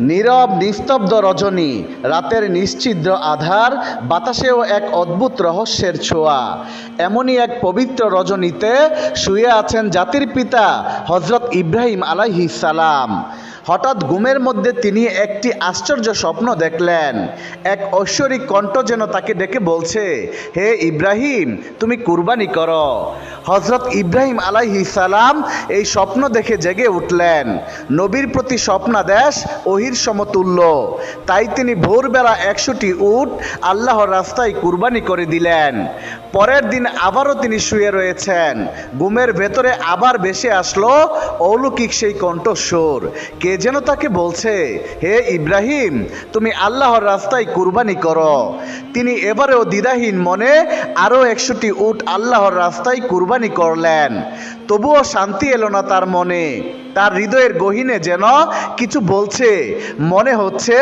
নীরব, নিস্তব্ধ রজনী, রাতের নিশ্চিদ্র আধার, বাতাসেও এক অদ্ভুত রহস্যের ছোঁয়া। এমনই এক পবিত্র রজনীতে শুয়ে আছেন জাতির পিতা হজরত ইব্রাহিম আলাইহিস সালাম। হঠাৎ ঘুমের মধ্যে তিনি একটি আশ্চর্য স্বপ্ন দেখলেন। এক ঐশ্বরিক কণ্ঠ যেন তাকে ডেকে বলছে, হে ইব্রাহিম, তুমি কুরবানি করো। হজরত ইব্রাহিম আলাইহি সালাম এই স্বপ্ন দেখে জেগে উঠলেন। নবীর প্রতি স্বপ্নাদেশ ওহির সমতুল্য। তাই তিনি ভোরবেলা একশোটি উট আল্লাহর রাস্তায় কুরবানি করে দিলেন। পরের দিন আবারও তিনি শুয়ে রয়েছেন। ঘুমের ভেতরে আবার ভেসে আসলো অলৌকিক সেই কণ্ঠস্বর। কে যেন তাকে বলছে, হে ইব্রাহিম, তুমি আল্লাহর রাস্তায় কুরবানি করো। তিনি এবারেও দ্বিধাহীন মনে আরও একশোটি উট আল্লাহর রাস্তায় কুরবানি করলেন। তবুও শান্তি এলো না তার মনে। তার হৃদয়ের গহিনে যেন কিছু বলছে। মনে হচ্ছে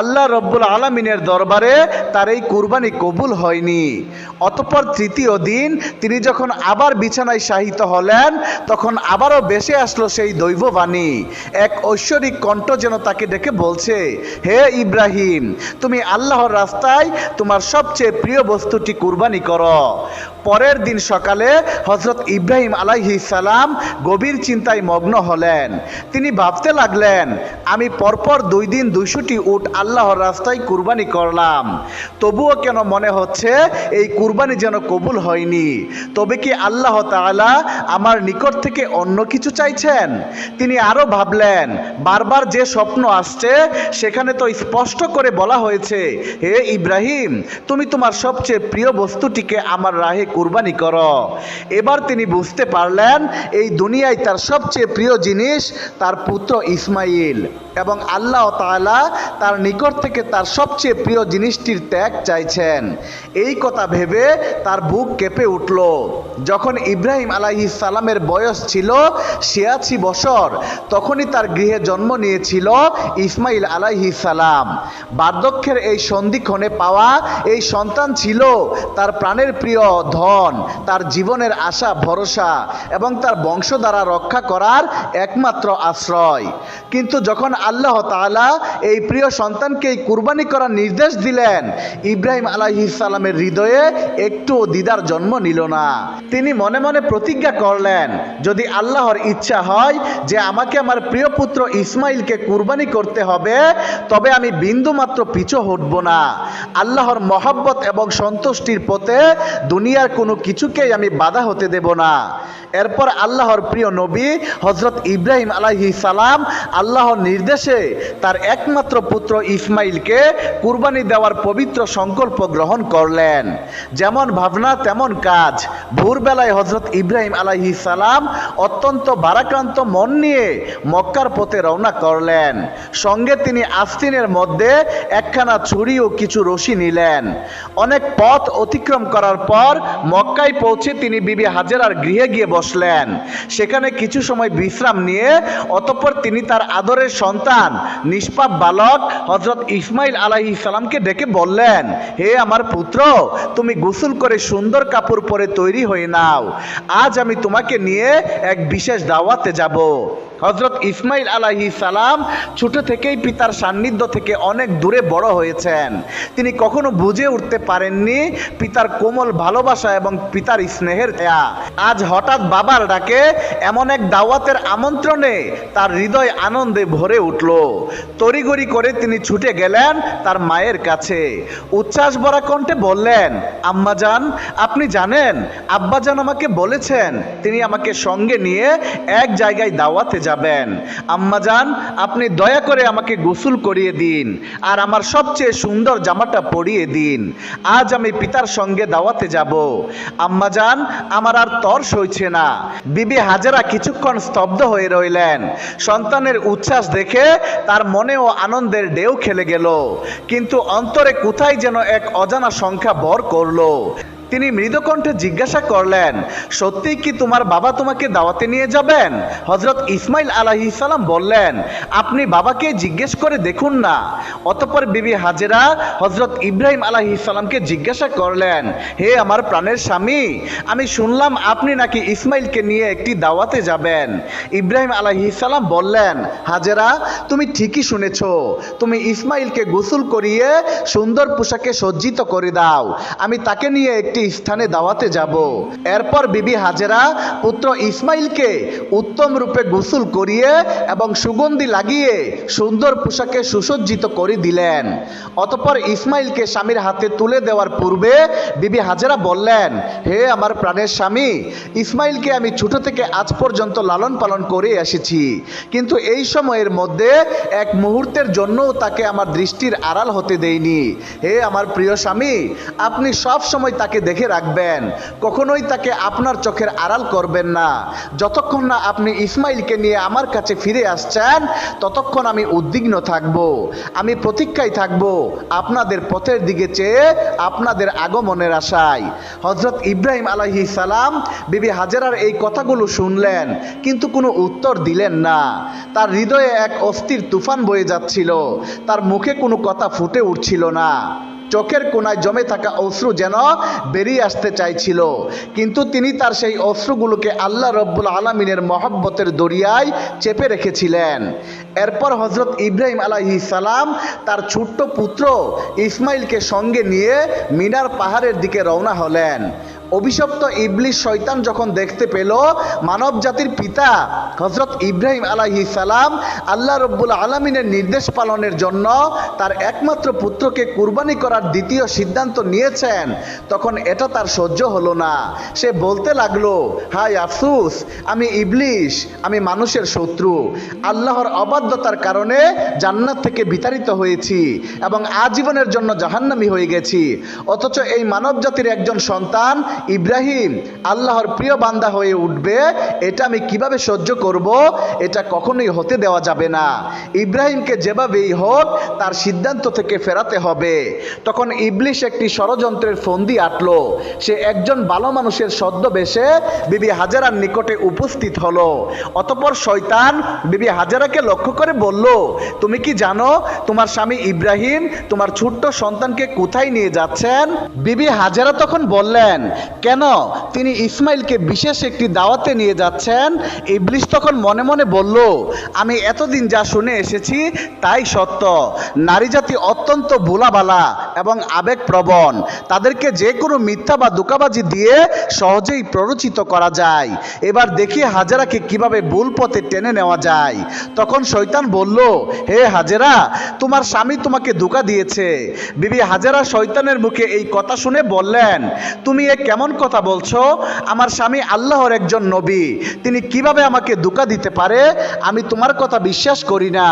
আল্লাহ রব্বুল আলমিনের দরবারে তার এই কুরবানি কবুল হয়নি। অতঃপর তৃতীয় দিন তিনি যখন আবার বিছানায় শাহিত হলেন, তখন আবারও বেসে আসলো সেই দৈববাণী। এক ঐশ্বরিক কণ্ঠ যেন তাকে ডেকে বলছে, হে ইব্রাহিম, তুমি আল্লাহর রাস্তায় তোমার সবচেয়ে প্রিয় বস্তুটি কুরবানি করো। পরের দিন সকালে হজরত ইব্রাহিম আলাইহি সালাম গভীর চিন্তায় মগ্ন হলেন। তিনি ভাবতে লাগলেন, আমি পরপর দুই দিন দুইশোটি উট আল্লাহর রাস্তায় কুরবানি করলাম। তবুও কেন মনে হচ্ছে এই কুরবানি যেন কবুল হয়নি? তবে কি আল্লাহ তাআলা আমার নিকট থেকে অন্য কিছু চাইছেন? তিনি আরও ভাবলেন, বারবার যে স্বপ্ন আসছে, সেখানে তো স্পষ্ট করে বলা হয়েছে, হে ইব্রাহিম, তুমি তোমার সবচেয়ে প্রিয় বস্তুটিকে আমার রাহে কুরবানি করো। এবার তিনি বুঝতে পারলেন, এই দুনিয়ায় তার সবচেয়ে প্রিয় জিনিস তার পুত্র ইসমাইল। এবং আল্লাহ তাআলা তার নিকট থেকে তার সবচেয়ে প্রিয় জিনিসটির ত্যাগ চাইছেন। এই কথা ভেবে তার বুক কেঁপে উঠল। যখন ইব্রাহিম আলাইহিস সালামের বয়স ছিল ছিয়াশি বছর, তখনই তার গৃহে জন্ম নিয়েছিল ইসমাইল আলাইহিস সালাম। বার্ধক্যের এই সন্ধিক্ষণে পাওয়া এই সন্তান ছিল তার প্রাণের প্রিয় ধন তার জীবনের আশা, ভরসা এবং তার বংশ দ্বারা রক্ষা করার একমাত্র আশ্রয়। কিন্তু যখন আল্লাহ তাআলা এই প্রিয় সন্তানকে কুরবানি করার নির্দেশ দিলেন, ইব্রাহিম আলাইহিস সালামের হৃদয়ে একটু দিদার জন্ম নিল না। তিনি মনে মনে প্রতিজ্ঞা করলেন, যদি আল্লাহর ইচ্ছা হয় যে আমাকে আমার প্রিয় পুত্র ইসমাইলকে কুরবানি করতে হবে, তবে আমি বিন্দু মাত্র পিছু হটব না। আল্লাহর মহব্বত এবং সন্তুষ্টির পথে দুনিয়ার কোনো কিছুকেই আমি বাধা হতে দেব না। এরপর আল্লাহর প্রিয় নবী হজরত ইব্রাহিম আলাহি সালাম আল্লাহর নির্দেশে তার একমাত্র পুত্র ইসমাইলকে কুরবানি দেওয়ার পবিত্র সংকল্প গ্রহণ করলেন। যেমন ভাবনা, তেমন কাজ। ভোরবেলায় হজরত ইব্রাহিম আলাইহি সালাম অত্যন্ত বারাক্রান্ত মন নিয়ে মক্কার পথে রওনা করলেন। সঙ্গে তিনি আস্তিনের মধ্যে একখানা ছুরি ও কিছু রশি নিলেন। অনেক পথ অতিক্রম করার পর মক্কায় পৌঁছে তিনি বিবি হাজেরার গৃহে গিয়ে বসলেন। সেখানে কিছু সময় বিশ্রাম নিয়ে অতঃপর তিনি তার আদরের সন্তান, নিষ্পাপ বালক হজরত ইসমাইল আলাহি সালামকে ডেকে বললেন, হে আমার পুত্র, তুমি গোসল করে সুন্দর কাপড় পরে তৈরি হয়ে নাও। আজ আমি তোমাকে নিয়ে এক বিশেষ দাওয়াতে যাব। হজরত ইসমাইল আলাহি সালাম ছোট থেকেই পিতার সান্নিধ্য থেকে অনেক দূরে বড় হয়েছেন। তিনি কখনো বুঝে উঠতে পারেননি পিতার কোমল ভালোবাসা এবং পিতার স্নেহের দেয়া। আজ হঠাৎ বাবার ডাকে এমন এক দাওয়াতের আমন্ত্রণে তার হৃদয় আনন্দে ভরে উঠল। তড়িগড়ি করে তিনি ছুটে গেলেন তার মায়ের কাছে। উচ্ছ্বাস ভরা কণ্ঠে বললেন আম্মাজান আপনি জানেন আব্বাজান আমাকে বলেছেন, তিনি আমাকে সঙ্গে নিয়ে এক জায়গায় দাওয়াতে যাবেন। আম্মাজান আপনি দয়া করে আমাকে গোসল করিয়ে দিন আর আমার সবচেয়ে সুন্দর জামাটা পরিয়ে দিন। আজ আমি পিতার সঙ্গে দাওয়াতে যাব। আম্মাজান আমার আর তর সইছে না। বিবি হাজারা কিছুক্ষণ স্তব্ধ হয়ে রইলেন। সন্তানের উচ্ছ্বাস দেখে তার মনেও আনন্দের ঢেউ খেলে গেল। কিন্তু অন্তরে কোথায় যেন এক অজানা সংখ্যা বর করল। তিনি মৃদকণ্ঠে জিজ্ঞাসা করলেন সত্যিই কি তোমার বাবা তোমাকে দাওয়াতে নিয়ে যাবেন? হজরত ইসমাইল আলাহি সালাম বললেন, আপনি বাবাকে জিজ্ঞেস করে দেখুন না। অতপর বিবি হাজেরা হজরত ইব্রাহিম আলাহি সালামকে জিজ্ঞাসা করলেন, হে আমার প্রাণের স্বামী, আমি শুনলাম আপনি নাকি ইসমাইলকে নিয়ে একটি দাওয়াতে যাবেন? ইব্রাহিম আলাহি সালাম বললেন, হাজেরা, তুমি ঠিকই শুনেছ। তুমি ইসমাইলকে গোসল করিয়ে সুন্দর পোশাকে সজ্জিত করে দাও। আমি তাকে নিয়ে একটি স্থানে দাওয়াতে যাব। এরপর বিবি হাজেরা পুত্র ইসমাইলকে উত্তম রূপে গোসল করিয়ে এবং সুগন্ধি লাগিয়ে সুন্দর পোশাকে সুসজ্জিত করে দিলেন। অতপর ইসমাইলকে স্বামীর হাতে তুলে দেওয়ার পূর্বে বিবি হাজেরা বললেন, হে আমার প্রাণের স্বামী, ইসমাইলকে আমি ছোট থেকে আজ পর্যন্ত লালন পালন করে এসেছি। কিন্তু এই সময়ের মধ্যে এক মুহূর্তের জন্যও তাকে আমার দৃষ্টির আড়াল হতে দেইনি হে আমার প্রিয় স্বামী, আপনি সব সময় তাকে দেখে রাখবেন। কখনোই তাকে আপনার চোখের আড়াল করবেন না। যতক্ষণ না আপনি ইসমাইলকে নিয়ে আমার কাছে ফিরে আসছেন, ততক্ষণ আমি উদ্বিগ্ন থাকব। আমি প্রতীক্ষায় থাকব আপনাদের পথের দিকে চেয়ে আপনাদের আগমনের আশায়। হজরত ইব্রাহিম আলাহি সালাম বিবি হাজেরার এই কথাগুলো শুনলেন, কিন্তু কোনো উত্তর দিলেন না। তার হৃদয়ে এক অস্থির তুফান বয়ে যাচ্ছিল। তার মুখে কোনো কথা ফুটে উঠছিল না। চোখের কোনায় জমে থাকা অশ্রু যেন বেরিয়ে আসতে চাইছিল। কিন্তু তিনি তার সেই অশ্রুগুলোকে আল্লাহ রব্বুল আলমিনের মহব্বতের দরিয়ায় চেপে রেখেছিলেন। এরপর হজরত ইব্রাহিম আলাহি সালাম তার ছোট্ট পুত্র ইসমাইলকে সঙ্গে নিয়ে মিনার পাহাড়ের দিকে রওনা হলেন। অভিশপ্ত ইবলিশ শয়তান যখন দেখতে পেল মানব জাতির পিতা হজরত ইব্রাহিম আলাহি সালাম আল্লাহ রব্বুল আলমিনের নির্দেশ পালনের জন্য তার একমাত্র পুত্রকে কুরবানি করার দ্বিতীয় সিদ্ধান্ত নিয়েছেন। তখন এটা তার সহ্য হলো না। সে বলতে লাগল, হাই আফসুস, আমি ইবলিশ, আমি মানুষের শত্রু। আল্লাহর অবাধ্যতার কারণে জান্নাত থেকে বিতাড়িত হয়েছি এবং আজীবনের জন্য জাহান্নামি হয়ে গেছি। অথচ এই মানব জাতির একজন সন্তান ইব্রাহিম, আল্লাহর প্রিয় বান্দা হয়ে উঠবে, এটা আমি কীভাবে সহ্য করব, এটা কখনোই হতে দেওয়া যাবে না। ইব্রাহিমকে যেভাবেই হোক, তার সিদ্ধান্ত থেকে ফেরাতে হবে। তখন ইবলিশ একটি ষড়যন্ত্রের ফন্দি আটলো। সে একজন ভালো মানুষের ছদ্মবেশে বিবি হাজারার নিকটে উপস্থিত হলো। অতপর শয়তান বিবি হাজারাকে লক্ষ্য করে বলল, তুমি কি জানো, তোমার স্বামী ইব্রাহিম, তোমার ছোট্ট সন্তানকে কোথায় নিয়ে যাচ্ছেন? বিবি হাজারা তখন বললেন কেন? তিনি ইসমাইলকে বিশেষ একটি দাওয়াতে নিয়ে যাচ্ছেন। ইবলিশ তখন মনে মনে বলল, আমি এতদিন যা শুনে এসেছি তাই সত্য। নারী জাতি অত্যন্ত ভোলাবালা এবং আবেগপ্রবণ। তাদেরকে যে কোনো মিথ্যা বা দোকাবাজি দিয়ে সহজেই প্ররোচিত করা যায়। এবার দেখি হাজারাকে কীভাবে ভুল পথে টেনে নেওয়া যায়। তখন শয়তান বলল, হে হাজেরা, তোমার স্বামী তোমাকে ধোকা দিয়েছে। বিবি হাজারা শয়তানের মুখে এই কথা শুনে বললেন, তুমি এ কেমন কথা বলছো, আমার স্বামী আল্লাহর একজন নবী, তিনি কীভাবে আমাকে ধোকা দিতে পারে, আমি তোমার কথা বিশ্বাস করি না।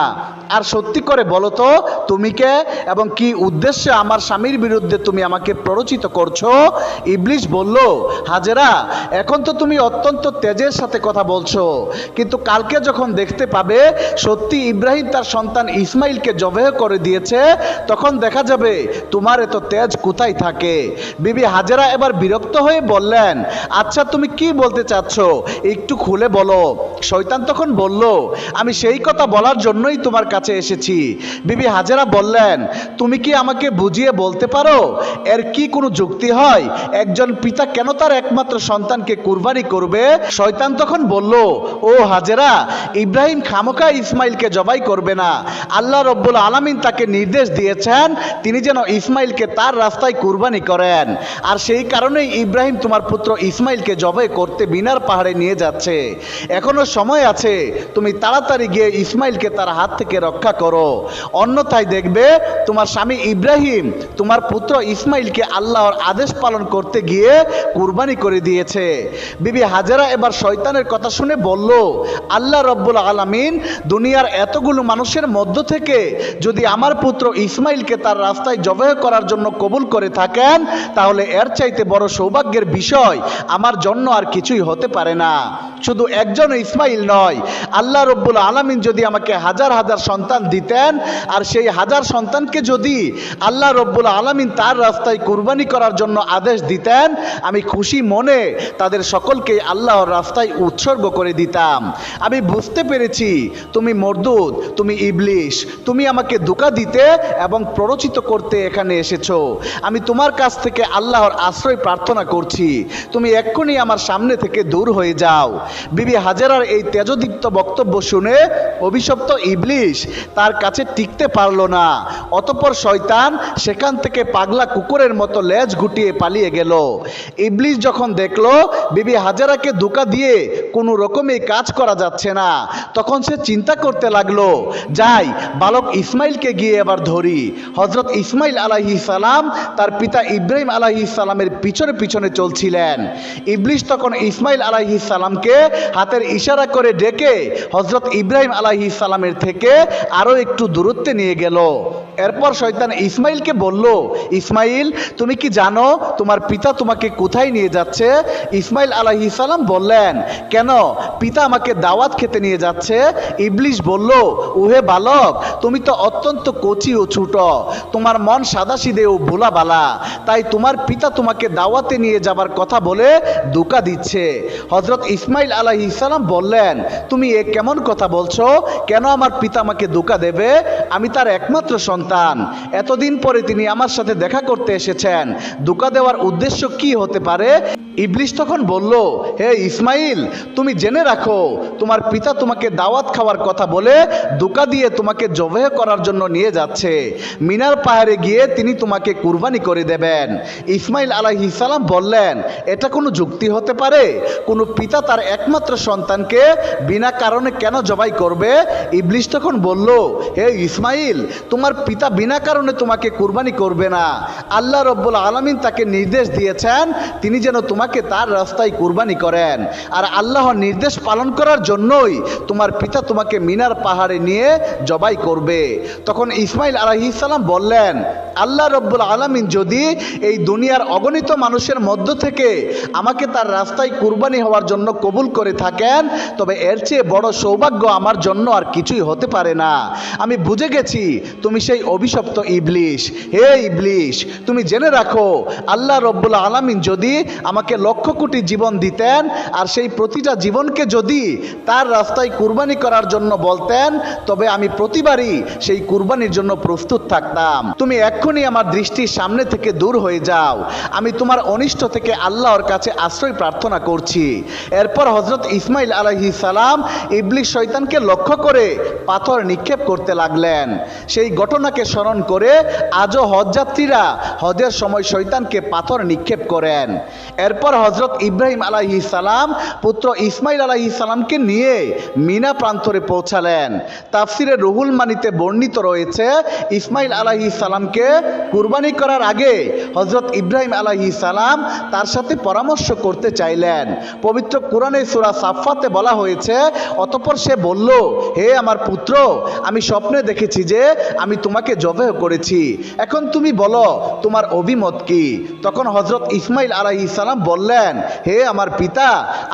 আর সত্যি করে বলো তো, তুমি কে এবং কি উদ্দেশ্যে আমার স্বামীর বিরুদ্ধে তুমি আমাকে প্ররোচিত করছ? ইবলিশ বলল, হাজেরা, এখন তো তুমি অত্যন্ত তেজের সাথে কথা বলছো, কিন্তু কালকে যখন দেখতে পাবে, সত্যি ইব্রাহিম তার সন্তান ইসমাইলকে জবেহ করে দিয়েছে, তখন দেখা যাবে তোমার এত তেজ কোথায় থাকে। বিবি হাজেরা এবার বিরক্ত হয়ে বললেন আচ্ছা তুমি কি বলতে চাচ্ছ? একটু খুলে বলো। শয়তান তখন বলল, আমি সেই কথা বলার জন্যই তোমার কাছে এসেছি। বিবি হাজেরা বললেন, তুমি কি আমাকে বুঝিয়ে বলতে পারো? এর কি কোনো যুক্তি হয়? একজন পিতা কেন তার একমাত্র সন্তানকে কুরবানি করবে? শয়তান তখন বলল, ও হাজেরা, ইব্রাহিম খামোকা ইসমাইলকে জবাই করবে না। আল্লাহ রব্বুল আলামিন তাকে নির্দেশ দিয়েছেন, তিনি যেন ইসমাইলকে তার রাস্তায় কুরবানি করেন। আর সেই কারণেই ইব্রাহিম তোমার পুত্র ইসমাইলকে জবাই করতে বিনার পাহাড়ে নিয়ে যাচ্ছে। এখনও সময় আছে, তুমি তাড়াতাড়ি গিয়ে ইসমাইলকে তার হাত থেকে রক্ষা করো। অন্যথায় দেখবে, তোমার স্বামী ইব্রাহিম, তোমার পুত্র ইসমাইলকে আল্লাহর আদেশ পালন করতে গিয়ে কুরবানি করে দিয়েছে। বিবি হাজারা এবার শয়তানের কথা শুনে বলল, আল্লাহ রব্বুল আলামিন, দুনিয়ার এতগুলো মানুষের মধ্য থেকে যদি আমার পুত্র ইসমাইলকে তার রাস্তায় জবাহ করার জন্য কবুল করে থাকেন, তাহলে এর চাইতে বড় সৌভাগ্যের বিষয় আমার জন্য আর কিছুই হতে পারে না। শুধু একজন ইসমাইল নয়। আল্লাহ রব্বুল আলামিন যদি আমাকে হাজার হাজার সন্তান দিতেন, আর সেই হাজার সন্তানকে যদি আল্লাহ রব্বুল আলমিন তার রাস্তায় কুরবানি করার জন্য আদেশ দিতেন, আমি খুশি মনে তাদের সকলকে আল্লাহর রাস্তায় উৎসর্গ করে দিতাম। আমি বুঝতে পেরেছি, তুমি মরদুদ, তুমি ইবলিশ, তুমি আমাকে ধোকা দিতে এবং প্ররোচিত করতে এখানে এসেছ। আমি তোমার কাছ থেকে আল্লাহর আশ্রয় প্রার্থনা করছি। তুমি এক্ষুনি আমার সামনে থেকে দূর হয়ে যাও। বিবি হাজেরার এই তেজদীপ্ত বক্তব্য শুনে অভিশপ্ত ইবলিশ তার কাছে টিকতে পারল না। অতপর শয়তান সেখান থেকে পাগলা কুকুরের মতো লেজ গুটিয়ে পালিয়ে গেল। ইবলিশ যখন দেখল, বিবি হাজারাকে ধোকা দিয়ে কোনো রকমে কাজ করা যাচ্ছে না, তখন সে চিন্তা করতে লাগল, যাই, বালক ইসমাইলকে গিয়ে এবার ধরি। হজরত ইসমাইল আলাহি সালাম তার পিতা ইব্রাহিম আলাহি সালামের পিছনে পিছনে চলছিলেন। ইবলিশ তখন ইসমাইল আলাহি সালামকে হাতের ইশারা করে ডেকে হজরত ইব্রাহিম আলাহি সালামের থেকে আরও একটু দূরত্বে নিয়ে গেল। এরপর শয়তান ইসমাইলকে বলল, ইসমাইল, তুমি কি জানো তোমার পিতা তোমাকে কোথায় নিয়ে যাচ্ছে? ইসমাইল আলাহি সালাম বললেন, কেন? পিতা আমাকে দাওয়াত খেতে নিয়ে যাচ্ছে। ইবলিশ বলল উহে বালক, তুমি তো অত্যন্ত কচি ও ছোট। তোমার মন সাদাসিদে ও ভোলা বালা তাই তোমার পিতা তোমাকে দাওয়াতে নিয়ে যাবার কথা বলে ধোকা দিচ্ছে। হজরত ইসমাইল আলাহি সালাম বললেন তুমি এ কেমন কথা বলছো? কেন আমার পিতা আমাকে ধোকা দেবে? আমি তার একমাত্র সন্তান। এতদিন পরে তিনি আমার সাথে দেখা করতে এসেছেন। ধোকা দেওয়ার উদ্দেশ্য কি হতে পারে? ইবলিশ তখন বলল, হে ইসমাইল, তুমি জেনে রাখো, তোমার পিতা তোমাকে দাওয়াত খাওয়ার কথা বলে ধোকা দিয়ে তোমাকে জবেহ করার জন্য নিয়ে যাচ্ছে। মিনার পাহাড়ে গিয়ে তিনি তোমাকে কুরবানি করে দেবেন। ইসমাইল আলাহি সালাম বললেন, এটা কোনো যুক্তি হতে পারে? কোনো পিতা তার একমাত্র সন্তানকে বিনা কারণে কেন জবাই করবে? ইবলিশ তখন বলল, হে ইসমাইল তোমার পিতা বিনা কারণে তোমাকে কুরবানি করবে না। আল্লাহ রব্বুল আলমিন তাকে নির্দেশ দিয়েছেন, তিনি যেন তোমাকে তার রাস্তায় কুরবানি করেন। আর আল্লাহর নির্দেশ পালন করার জন্যই তোমার পিতা তোমাকে মিনার পাহাড়ে নিয়ে জবাই করবে। তখন ইসমাইল আলাহিসাল্লাম বললেন, আল্লাহ রব্বুল আলমিন যদি এই দুনিয়ার অগণিত মানুষের মধ্য থেকে আমাকে তার রাস্তায় কুরবানি হওয়ার জন্য কবুল করে থাকেন, তবে এর চেয়ে বড় সৌভাগ্য আমার জন্য আর কিছুই হতে পারে না। আমি বুঝে গেছি। তুমি সেই অভিশপ্ত ইবলিশ। হে ইবলিশ, তুমি জেনে রাখো, আল্লাহ রব্বুল আলমিন যদি আমাকে লক্ষ কোটি জীবন দিতেন আর সেই প্রতিটা জীবনকে যদি তার রাস্তায় কুরবানি করার জন্য বলতেন, তবে আমি প্রতিবারই সেই কুরবানির জন্য প্রস্তুত থাকতাম। তুমি এক্ষুনি আমার দৃষ্টির সামনে থেকে দূর হয়ে যাও। আমি তোমার অনিষ্ট থেকে আল্লাহর কাছে আশ্রয় প্রার্থনা করছি। এরপর হজরত ইসমাইল আলহি সালাম ইবলিশ শৈতানকে লক্ষ্য করে পাথর নিক্ষেপ করতে লাগলেন। সেই ঘটনাকে স্মরণ করে আজও হজযাত্রীরা হজের সময় শৈতানকে পাথর নিক্ষেপ করেন। এরপর হজরত ইব্রাহিম আলাহি সালাম, পুত্র ইসমাইল আলাহি সালামকে নিয়ে মিনা প্রান্তরে পৌঁছালেন। তাফসিরে রুহুল মানিতে বর্ণিত রয়েছে, ইসমাইল আলাহি সালামকে কুরবানি করার আগে হজরত ইব্রাহিম আলাহি সালাম তার সাথে পরামর্শ করতে চাইলেন। পবিত্র কোরআনে সুরা সাফাতে বলা হয়েছে, অতপর সে বলল, হে আমার পুত্র, আমি স্বপ্নে দেখেছি যে আমি তোমাকে জবেহ করেছি। এখন তুমি বলো, তোমার অভিমত কি? তখন হজরত ইসমাইল আলাহি সালাম বললেন, হে আমার পিতা,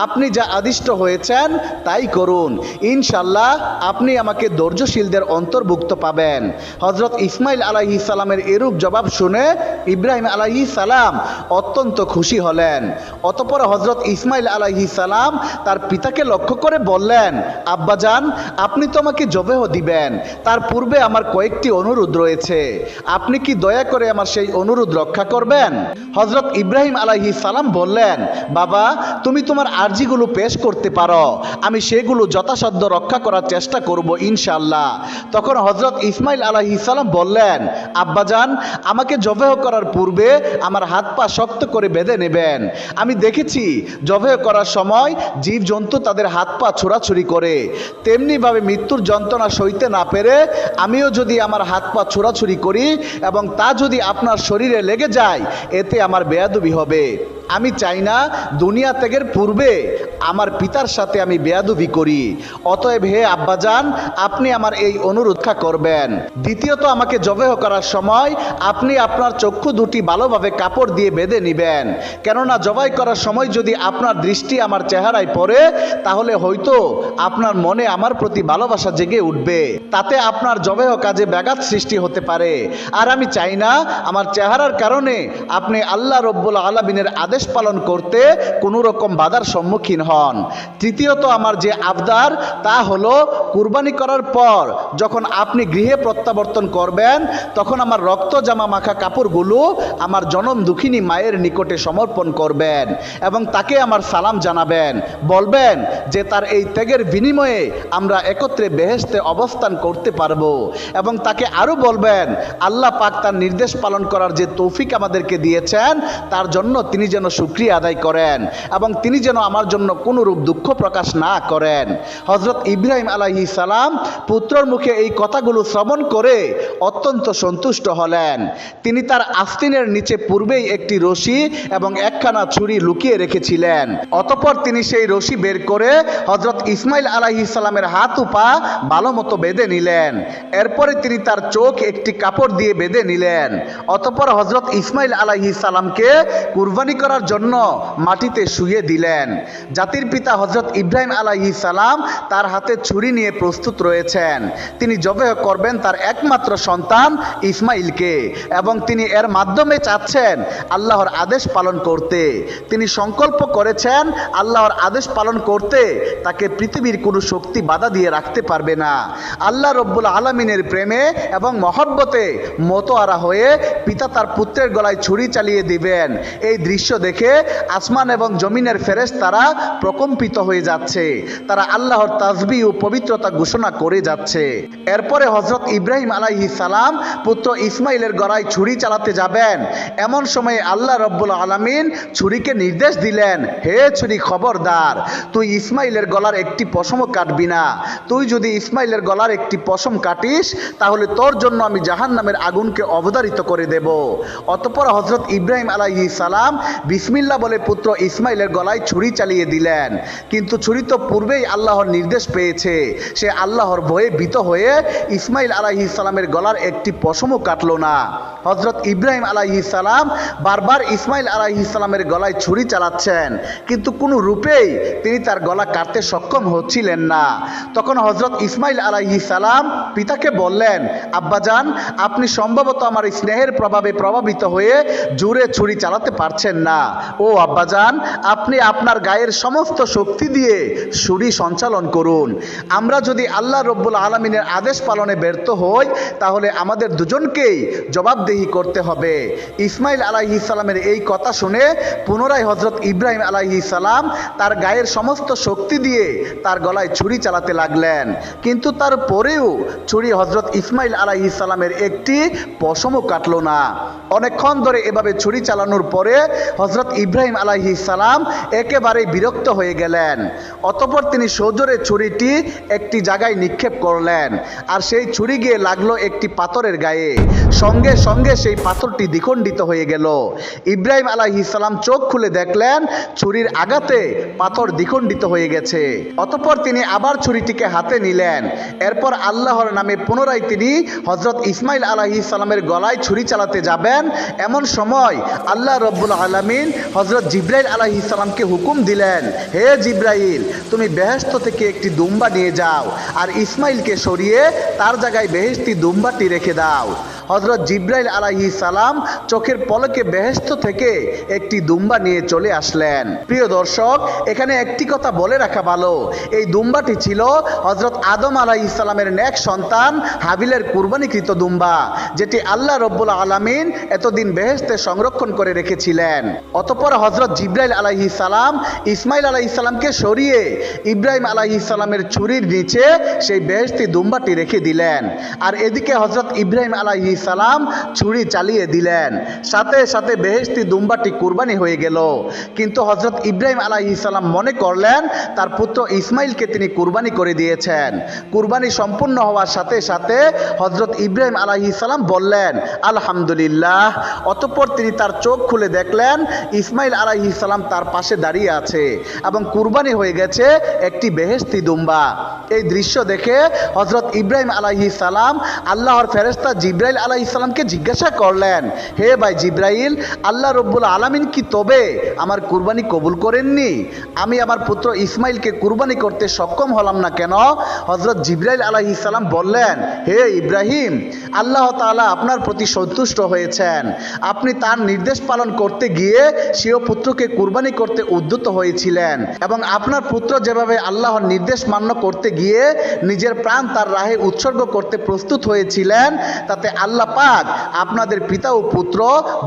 আপনি যা আদিষ্ট হয়েছেন তাই করুন। ইনশাল্লাহ আপনি আমাকে ধৈর্যশীলদের অন্তর্ভুক্ত পাবেন। হজরত ইসমাইল আলাহি সালামের এরূপ জবাব শুনে ইব্রাহিম আলাহি সালাম অত্যন্ত খুশি হলেন। অতপর হজরত ইসমাইল আলাহি সালাম তার পিতাকে লক্ষ্য করে বললেন, আব্বাজান, আপনি তো আমাকে জবেহ দিবেন। তার পূর্বে আমার কয়েকটি অনুরোধ রয়েছে। আপনি কি দয়া করে আমার সেই অনুরোধ রক্ষা করবেন? হজরত ইব্রাহিম আলাহি সালাম বললেন, বাবা, তুমি তোমার আর্জিগুলো পেশ করতে পারো। আমি সেগুলো যথাসাধ্য রক্ষা করার চেষ্টা করব ইনশাল্লাহ তখন হজরত ইসমাইল আলাহি সালাম বললেন আব্বাজান আমাকে জবেহ করার পূর্বে আমার হাত পা শক্ত করে বেঁধে নেবেন। আমি দেখেছি জবেহ করার সময় জীবজন্তু তাদের হাত পা ছোড়াছুরি করে। তেমনিভাবে মৃত্যুর যন্ত্রণা সইতে না পেরে আমিও যদি আমার হাত পা ছোড়াছুরি করি এবং তা যদি আপনার শরীরে লেগে যায়, এতে আমার বেয়াদবি হবে। আমি চাই না দুনিয়া ত্যাগের পূর্বে আমার পিতার সাথে আমি বেয়াদুবি করি। অতএব হে আব্বাজান, আপনি আমার এই অনুরোধটা করবেন। দ্বিতীয়ত, আমাকে জবেহ করার সময় আপনি আপনার চক্ষু দুটি ভালোভাবে কাপড় দিয়ে বেঁধে নিবেন। কেননা জবাই করার সময় যদি আপনার দৃষ্টি আমার চেহারায় পড়ে, তাহলে হয়তো আপনার মনে আমার প্রতি ভালোবাসা জেগে উঠবে। তাতে আপনার জবেহ কাজে ব্যাঘাত সৃষ্টি হতে পারে। আর আমি চাই না আমার চেহারার কারণে আপনি আল্লাহ রব্বুল আলমিনের আদেশ পালন করতে কোনো রকম বাধার সম্মুখীন হন। তৃতীয়ত আমার যে আবদার, তা হলো কুরবানি করার পর যখন আপনি গৃহে প্রত্যাবর্তন করবেন, তখন আমার রক্ত জামা মাখা কাপড়গুলো আমার জনম দুঃখিনী মায়ের নিকটে সমর্পণ করবেন এবং তাকে আমার সালাম জানাবেন। বলবেন যে তার এই ত্যাগের বিনিময়ে আমরা একত্রে বেহেস্তে অবস্থান করতে পারব এবং তাকে আরও বলবেন, আল্লাহ পাক তার নির্দেশ পালন করার যে তৌফিক আমাদেরকে দিয়েছেন, তার জন্য তিনি যেন সুক্রিয়া আদায় করেন এবং তিনি যেন আমার জন্য কোনো রূপ দুঃখ প্রকাশ না করেন। হজরত ইব্রাহিম আলাহি সালাম পুত্রর মুখে এই কথাগুলো শ্রবণ করে অত্যন্ত সন্তুষ্ট হলেন। তিনি তার আস্তিনের নিচে পূর্বেই একটি রশি এবং একখানা ছুরি লুকিয়ে রেখেছিলেন। অতপর তিনি সেই রশি বের করে হজরত ইসমাইল আলাহি সালামের হাত ও পা ভালো মতো বেঁধে নিলেন। এরপরে তিনি তার চোখ একটি কাপড় দিয়ে বেঁধে নিলেন। অতপর হজরত ইসমাইল আলাহি সালামকে কুরবানি করার জন্য মাটিতে শুয়ে দিলেন। জাতির পিতা হজরত ইব্রাহিম আলাহি সালাম তার হাতে ছুরি নিয়ে প্রস্তুত রয়েছেন। তিনি জবেহ করবেন তার একমাত্র সন্তান ইসমাইলকে এবং তিনি এর মাধ্যমে চাচ্ছেন আল্লাহর আদেশ পালন করতে। তিনি সংকল্প করেছেন আল্লাহর আদেশ পালন করতে, তাকে পৃথিবীর কোনো শক্তি বাধা দিয়ে রাখতে পারবে না। আল্লাহ রব্বুল আলমিনের প্রেমে এবং মহব্বতে মতোয়ারা হয়ে পিতা তার পুত্রের গলায় ছুরি চালিয়ে দিবেন। এই দৃশ্য দেখে আসমান এবং জমিনের ফেরেশ তারা প্রকম্পিত হয়ে যাচ্ছে। তারা আল্লাহর তাজবি ও পবিত্রতা ঘোষণা করে যাচ্ছে। এরপরে হজরত ইব্রাহিম আলাইহি সালাম পুত্র ইসমাইলের গলায় ছুরি চালাতে যাবেন। এমন সময় আল্লাহ রব্বুল আলমিন ছুরিকে নির্দেশ দিলেন, হে ছুরি খবরদার, তুই ইসমাইলের গলার একটি পশমও কাটবি না। তুই যদি ইসমাইলের গলার একটি পশম কাটিস, তাহলে তোর জন্য আমি জাহান নামের আগুনকে অবধারিত করে দেব। অতপর হজরত ইব্রাহিম আলাইহি সালাম বিসমিল্লা বলে পুত্র ইসমাইলের গলায় ছুরি চালিয়ে দিলেন। কিন্তু ছুরি তো পূর্বেই আল্লাহর নির্দেশ পেয়েছে। সে আল্লাহর ভয়ে ভীত হয়ে ইসমাইল আলাইহি সালামের গলার একটি পশমও কাটল না। হজরত ইব্রাহিম আলাইহি সালাম বারবার ইসমাইল আলাইহি সালামের গলায় ছুরি চালাচ্ছেন। কিন্তু কোনো রূপেই তিনি তার গলা কাটতে সক্ষম হচ্ছিলেন না। তখন হজরত ইসমাইল আলাইহি সালাম পিতাকে বললেন আব্বাজান আপনি সম্ভবত আমার স্নেহের প্রভাবে প্রভাবিত হয়ে জোরে ছুরি চালাতে পারছেন না। ও আব্বাজান, আপনি আপনার গায়ের সমস্ত শক্তি দিয়ে ছুরি সঞ্চালন করুন। আমরা যদি আল্লাহ রব্বুল আলমিনের আদেশ পালনে ব্যর্থ হই, তাহলে আমাদের দুজনকেই জবাবদেহি করতে হবে। ইসমাইল আলাইহি সালামের এই কথা শুনে পুনরায় হজরত ইব্রাহিম আলাইহি সালাম তার গায়ের সমস্ত শক্তি দিয়ে তার গলায় ছুরি চালাতে লাগলেন। কিন্তু তার পরেও ছুরি হজরত ইসমাইল আলাইহি সালামের একটি পশমও কাটলো না। অনেকক্ষণ ধরে এভাবে ছুরি চালানোর পরে হজরত ইব্রাহিম আলাইহি সালাম একেবারে বিরক্ত হয়ে গেলেন। অতপর তিনি সজোরে ছুরিটি একটি জায়গায় নিক্ষেপ করলেন আর সেই ছুরি গিয়ে লাগল একটি পাথরের গায়ে। সঙ্গে সঙ্গে সেই পাথরটি দ্বিখণ্ডিত হয়ে গেল। ইব্রাহিম আলাইহি সালাম চোখ খুলে দেখলেন ছুরির আঘাতে পাথর দ্বিখণ্ডিত হয়ে গেছে। অতপর তিনি আবার ছুরিটিকে হাতে নিলেন। এরপর আল্লাহর নামে পুনরায় তিনি হজরত ইসমাইল আলাহি সালামের গলায় ছুরি চালাতে যাবেন। এমন সময় আল্লাহ রব্বুল আলমিন হজরত জিব্রাইল আলাহ ইসলামকে হুকুম দিলেন, হে জিব্রাইল, তুমি বেহেস্ত থেকে একটি দুম্বা নিয়ে যাও, আর ইসমাইলকে সরিয়ে তার জায়গায় বেহেস্তি দুম্বাটি রেখে দাও। হজরত জিব্রাইল আলাহি সালাম চোখের পলকে বেহেস্ত থেকে একটি দুম্বা নিয়ে চলে আসলেন। প্রিয় দর্শক, এখানে একটি কথা বলে রাখা ভালো। এই দুম্বাটি ছিল হজরত আদম আলাহি ইসলামের নেক সন্তান হাবিলের কুরবানিকৃত দুম্বা, যেটি আল্লাহ রব্বুল আলমিন এতদিন বেহেস্তে সংরক্ষণ করে রেখেছিলেন। অতপর হজরত জিব্রাইল আলাহি সালাম ইসমাইল আলাহি সালামকে সরিয়ে ইব্রাহিম আলাহি সালামের ছুরির নিচে সেই বেহেস্তি দুম্বাটি রেখে দিলেন। আর এদিকে হজরত ইব্রাহিম আলাহি সালাম ছুরি চালিয়ে দিলেন। সাথে সাথে বেহেস্তি দুম্বাটি কুরবানি হয়ে গেল। কিন্তু হজরত ইব্রাহিম আলাহি সালাম মনে করলেন, তার পুত্র ইসমাইলকে তিনি কুরবানি করে দিয়েছেন। কুরবানি সম্পূর্ণ হওয়ার সাথে সাথে হজরত ইব্রাহিম আলাহি সালাম বললেন, আলহামদুলিল্লাহ। অতঃপর তিনি তার চোখ খুলে দেখলেন, ইসমাইল আলাহি তার পাশে দাঁড়িয়ে আছে এবং কুরবানি হয়ে গেছে একটি বেহেস্তি দুম্বা। এই দৃশ্য দেখে হজরত ইব্রাহিম আলাহি সালাম আল্লাহর ফেরেস্তা জিব্রাইল আলাহি সালামকে জিজ্ঞাসা করলেন, হে ভাই জিব্রাইল, আল্লাহ রব্বুল আলামিন কি তবে আমার কুরবানি কবুল করেননি? আমি আমার পুত্র ইসমাইলকে কুরবানি করতে সক্ষম হলাম না কেন? হজরত জিব্রাইল আলাহি সালাম বললেন, হে ইব্রাহিম, আল্লাহ তাআলা আপনার প্রতি সন্তুষ্ট হয়েছেন। আপনি তার নির্দেশ পালন করতে গিয়ে সেও পুত্রকে কুরবানি করতে উদ্যত হয়েছিলেন এবং আপনার পুত্র যেভাবে আল্লাহর নির্দেশ মান্য করতে গিয়ে নিজের প্রাণ তার রাহে উৎসর্গ করতে প্রস্তুত হয়েছিলেন, তাতে আল্লাহ পাক আপনাদের পিতা ও পুত্র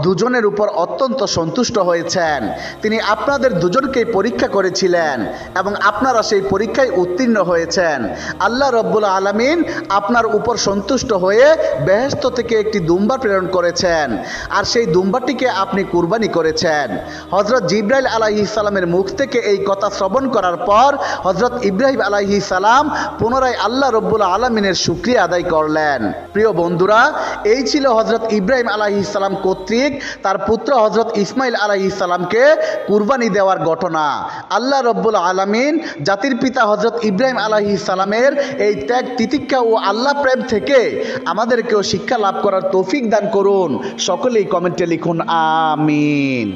দুজনের উপর অত্যন্ত সন্তুষ্ট হয়েছেন। তিনি আপনাদের দুজনকেই পরীক্ষা করেছিলেন এবং আপনারা সেই পরীক্ষায় উত্তীর্ণ হয়েছেন। আল্লাহ রব্বুল আলমিন আপনার উপর সন্তুষ্ট হয়ে বেহেস্ত থেকে একটি দুম্বা প্রেরণ করেছেন আর সেই দুম্বাটিকে আপনি কুরবানি করেছেন। হজরত জিব্রাইল আলাহি সালামের মুখ থেকে এই কথা শ্রবণ করার পর হজরত ইব্রাহিম আলাহি সালাম পুনরায় আল্লাহ রব্বুল আলমিনের সুক্রিয়া আদায় করলেন। প্রিয় বন্ধুরা এই ছিল হজরত ইব্রাহিম আলাহি ইসলাম কর্তৃক, তার পুত্র হজরত ইসমাইল আলাহি ইসলামকে কুরবানি দেওয়ার ঘটনা। আল্লাহ রব্বুল আলমিন জাতির পিতা হজরত ইব্রাহিম আলাহি ইসলামের এই ত্যাগ, তিতিক্ষা ও আল্লাহ প্রেম থেকে আমাদেরকেও শিক্ষা লাভ করার তৌফিক দান করুন। সকলেই কমেন্টে লিখুন, আমিন।